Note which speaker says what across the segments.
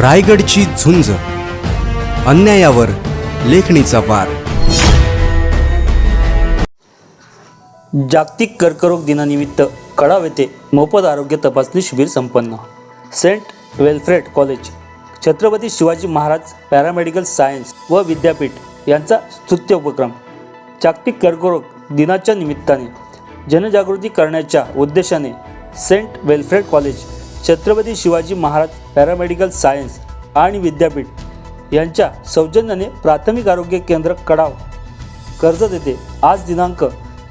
Speaker 1: रायगडची झुंज. अन्यायावर लेखणीचा वार.
Speaker 2: जागतिक कर्करोग दिनानिमित्त कडाव येथे मोफत आरोग्य तपासणी शिबिर संपन्न. Saint Wilfred college Chhatrapati Shivaji Maharaj paramedical science व विद्यापीठ यांचा स्तुत्य उपक्रम. जागतिक कर्करोग दिनाच्या निमित्ताने जनजागृती करण्याच्या उद्देशाने Saint Wilfred college Chhatrapati Shivaji Maharaj paramedical science आणि विद्यापीठ यांच्या सौजन्याने प्राथमिक आरोग्य केंद्र कडाव कर्ज देते. आज दिनांक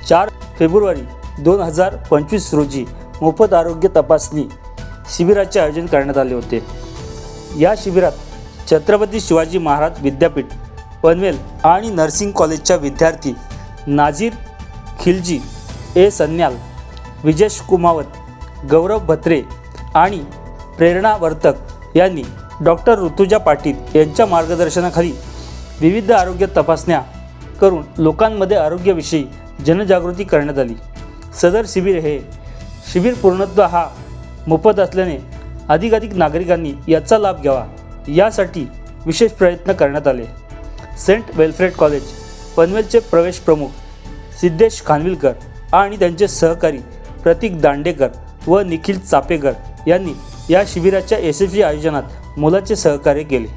Speaker 2: चार फेब्रुवारी दोन हजार पंचवीस रोजी मोफत आरोग्य तपासणी शिबिराचे आयोजन करण्यात आले होते. या शिबिरात छत्रपती शिवाजी महाराज विद्यापीठ पनवेल आणि नर्सिंग कॉलेजच्या विद्यार्थी नाझीर खिलजी ए सन्याल विजेश कुमावत गौरव भत्रे आणि प्रेरणावर्तक यांनी डॉक्टर ऋतुजा पाटील यांच्या मार्गदर्शनाखाली विविध आरोग्य तपासण्या करून लोकांमध्ये आरोग्याविषयी जनजागृती करण्यात आली. सदर शिबिर हे शिबिर पूर्णत्व हा मोफत असल्याने अधिकाधिक नागरिकांनी याचा लाभ घ्यावा यासाठी विशेष प्रयत्न करण्यात आले. सेंट वेल्फ्रेड कॉलेज पनवेलचे प्रवेश प्रमुख सिद्धेश खानविलकर आणि त्यांचे सहकारी प्रतीक दांडेकर व निखिल चापेकर यांनी या शिबिराच्या यशस्वी आयोजनात मोलाचे सहकार्य केले.